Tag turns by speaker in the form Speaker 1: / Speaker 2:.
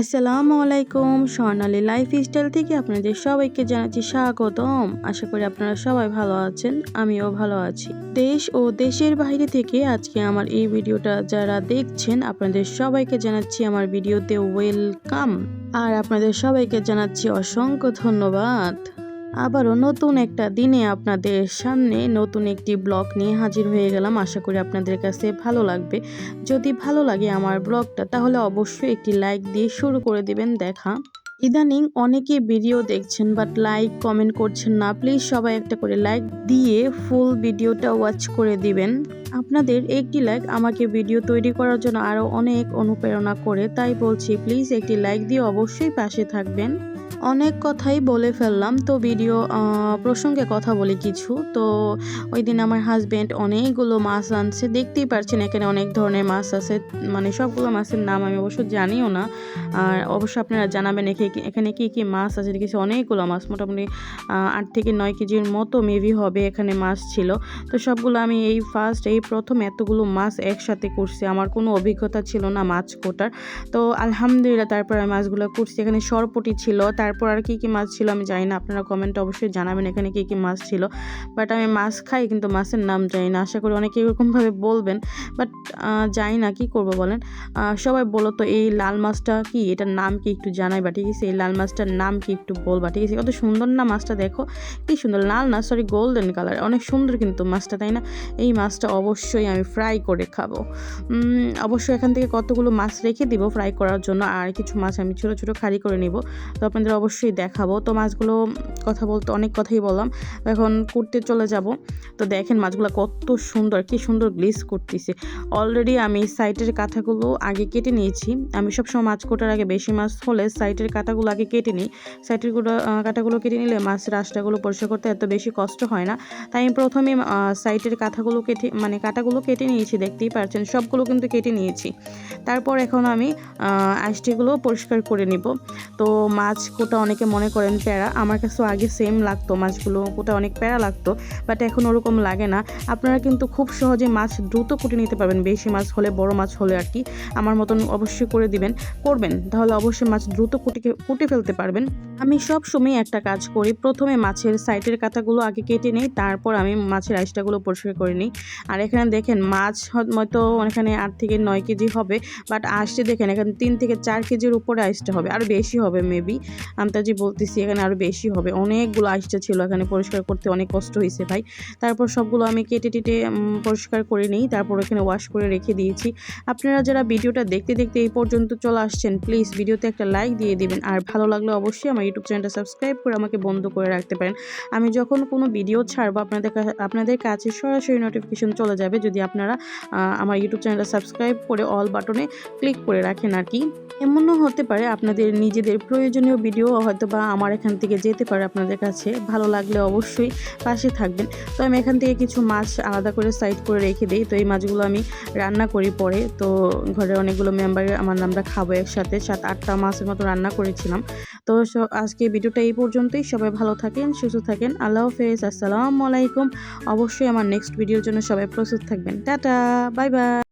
Speaker 1: আসসালামু আলাইকুম। স্বর্ণালী life style থেকে আপনাদের সবাইকে জানাচ্ছি স্বাগতম। আশা করি আপনারা সবাই ভালো আছেন, আমিও ভালো আছি। দেশ ও দেশের বাইরে থেকে আজকে আমার এই ভিডিওটা যারা দেখছেন, আপনাদের সবাইকে জানাচ্ছি আমার ভিডিওতে ওয়েলকাম। আর আপনাদের সবাইকে জানাচ্ছি অসংখ্য ধন্যবাদ। আবারও নতুন একটা দিনে আপনাদের সামনে নতুন একটি ব্লগ নিয়ে হাজির হয়ে গেলাম। আশা করি আপনাদের কাছে ভালো লাগবে। যদি ভালো লাগে আমার ব্লগটা, তাহলে অবশ্যই একটি লাইক দিয়ে শুরু করে দিবেন দেখা। ইদানিং অনেকে ভিডিও দেখছেন, বাট লাইক, কমেন্ট করছেন না। প্লিজ সবাই একটা করে লাইক দিয়ে ফুল ভিডিওটা ওয়াচ করে দিবেন। আপনাদের একটি লাইক আমাকে ভিডিও তৈরি করার জন্য আরও অনেক অনুপ্রেরণা করে। তাই বলছি, প্লিজ একটি লাইক দিয়ে অবশ্যই পাশে থাকবেন। অনেক কথাই বলে ফেললাম। তো ভিডিও প্রসঙ্গে কথা বলি কিছু। তো ওই দিন আমার হাজব্যান্ড অনেকগুলো মাছ আনছে। দেখতেই পারছেন এখানে অনেক ধরনের মাছ আছে। মানে সবগুলো মাছের নাম আমি অবশ্য জানিও না। আর অবশ্য আপনারা জানাবেন এখে- এখানে কি কি মাছ আছে? দেখেছি অনেকগুলো মাছ। মোটামুটি আট থেকে নয় কেজির মতো মেবি হবে এখানে মাছ ছিল। তো সবগুলো আমি এই ফার্স্ট এই প্রথম এতগুলো মাছ একসাথে করছি। আমার কোনো অভিজ্ঞতা ছিল না মাছ কোটার। তো আলহামদুলিল্লাহ তারপর আমি মাছগুলো করছি। এখানে সরপটি ছিল তারপর আর কি কি মাছ ছিল আমি জানি না। আপনারা কমেন্টে অবশ্যই জানাবেন এখানে কি কি মাছ ছিল। বাট আমি মাছ খাই কিন্তু মাছের নাম জানি না। আশা করি অনেকে এরকমভাবে বলবেন। বাট জানি না কি করব বলেন। সবাই বলো তো এই লাল মাছটা কি? এটার নাম কি একটু জানাই বা ঠিক আছে? এই লাল মাছটার নাম কি একটু বলবা? ঠিক আছে? কত সুন্দর না মাছটা দেখো। কি সুন্দর লাল না সরি গোল্ডেন কালার অনেক সুন্দর কিন্তু মাছটা, তাই না? এই মাছটা অবশ্যই আমি ফ্রাই করে খাব। অবশ্যই এখান থেকে কতগুলো মাছ রেখে দিব ফ্রাই করার জন্য। আর কিছু মাছ আমি ছোটো ছোটো খালি করে নিব। তো আপনাদের অবশ্যই দেখাবো। তো মাছগুলো কথা বলতে অনেক কথাই বললাম। এখন করতে চলে যাব। তো দেখেন মাছগুলো কত সুন্দর, কি সুন্দর গ্লিস করতেছে। অলরেডি আমি সাইটের কাঁথাগুলো আগে কেটে নিয়েছি। আমি সবসময় মাছ কোটার আগে বেশি মাছ হলে সাইটের কাঁটাগুলো আগে কেটে নিই। সাইটেরগুলো কাঁটাগুলো কেটে নিলে মাছের রাস্তাগুলো পরিষ্কার করতে এত বেশি কষ্ট হয় না। তাই আমি প্রথমে সাইটের কাঁথাগুলো কেটে মানে কাঁটাগুলো কেটে নিয়েছি, দেখতেই পারছেন। সবগুলো কিন্তু কেটে নিয়েছি। তারপর এখন আমি আইসটিগুলো পরিষ্কার করে নিব। তো মাছ কোটা অনেকে মনে করেন প্যারা। আমার কাছেও আগে সেম লাগতো, মাছগুলো কোটা অনেক প্যারা লাগতো বাট এখন ওরকম লাগে না। আপনারা কিন্তু খুব সহজে মাছ দ্রুত কুটে নিতে পারবেন, বেশি মাছ হলে বড় মাছ হলে আর কি। আমার মতন অবশ্যই করে দিবেন, করবেন, তাহলে অবশ্যই মাছ দ্রুত কুটে কুটে ফেলতে পারবেন। আমি সব সময় একটা কাজ করি, প্রথমে মাছের সাইটের কাঁটাগুলো আগে কেটে নিই, তারপর আমি মাছের আইসটাগুলো পরিষ্কার করে নিই। আর এখানে দেখেন, মাছ হয়তো এখানে আট থেকে নয় কেজি হবে বাট আসছে দেখেন, এখানে তিন থেকে চার কেজির উপরে আইসটা হবে, আর বেশি হবে মেবি আন্তাজি বলতেছি, এখানে আরও বেশি হবে। অনেকগুলো আইসটা ছিল এখানে পরিষ্কার করতে অনেক কষ্ট হয়েছে ভাই। তারপর সবগুলো আমি কেটে টেটে পরিষ্কার করে নিই। তারপর এখানে ওয়াশ করে রেখে দিয়েছি। আপনারা যারা ভিডিওটা দেখতে দেখতে এই পর্যন্ত চলে আসছেন প্লিজ ভিডিওতে একটা লাইক দিয়ে দিবেন। আর ভালো লাগলে অবশ্যই আমার ইউটিউব চ্যানেলটা সাবস্ক্রাইব করে আমাকে বন্ধ করে রাখতে পারেন। আমি যখন কোনো ভিডিও ছাড়বো, আপনাদের আপনাদের কাছে সরাসরি নোটিফিকেশন চলে যাবে যদি আপনারা আমার ইউটিউব চ্যানেলটা সাবস্ক্রাইব করে অল বাটনে ক্লিক করে রাখেন আর কি। এমনও হতে পারে আপনাদের নিজেদের প্রয়োজনীয় ভিডিও হয়তো বা আমার এখান থেকে যেতে পারে আপনাদের কাছে। ভালো লাগলে অবশ্যই পাশে থাকবেন। তো আমি এখান থেকে কিছু মাছ আলাদা করে সাইড করে রেখে দিই। তো এই মাছগুলো আমি রান্না করি পরে। তো ঘরে অনেকগুলো মেম্বার আমার আমরা খাব একসাথে। সাত, আটটা মাছের মতো রান্না করেছিলাম। তো আজকে ভিডিওটা এই পর্যন্তই। সবাই ভালো থাকেন, সুস্থ থাকেন। আল্লাহ হাফেজ। আসসালামু আলাইকুম। অবশ্যই আমার নেক্সট ভিডিওর জন্য সবাই প্রস্তুত থাকবেন। টাটা। Bye bye.